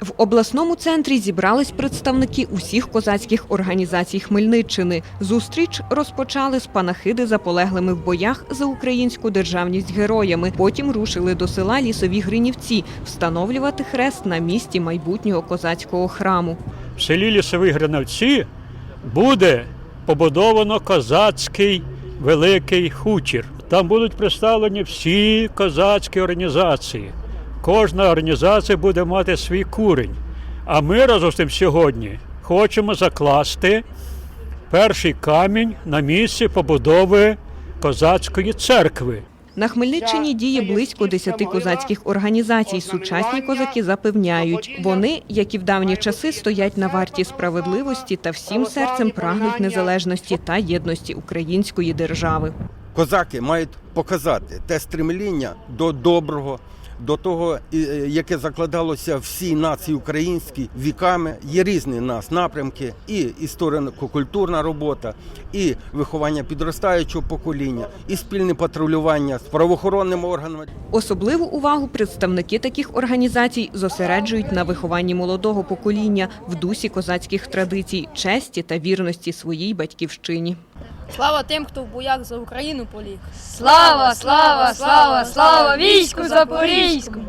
В обласному центрі зібрались представники усіх козацьких організацій Хмельниччини. Зустріч розпочали з панахиди заполеглими в боях за українську державність героями. Потім рушили до села Лісові Гринівці встановлювати хрест на місці майбутнього козацького храму. в селі Лісові Гринавці буде побудовано козацький великий хутір. Там будуть представлені всі козацькі організації. Кожна організація буде мати свій курень. А ми разом з тим сьогодні хочемо закласти перший камінь на місці побудови козацької церкви. На Хмельниччині діє близько десяти козацьких організацій. Сучасні козаки запевняють, вони, як і в давні часи, стоять на варті справедливості та всім серцем прагнуть незалежності та єдності української держави. Козаки мають показати те стремління до доброго, до того, е, яке закладалося всій нації українській віками. Є різні нас напрямки, і історико-культурна робота, і виховання підростаючого покоління, і спільне патрулювання з правоохоронними органами. Особливу увагу представники таких організацій зосереджують на вихованні молодого покоління в дусі козацьких традицій, честі та вірності своїй батьківщині. Слава тим, хто в боях за Україну поліг. Слава, слава, слава, слава війську Запорізькому!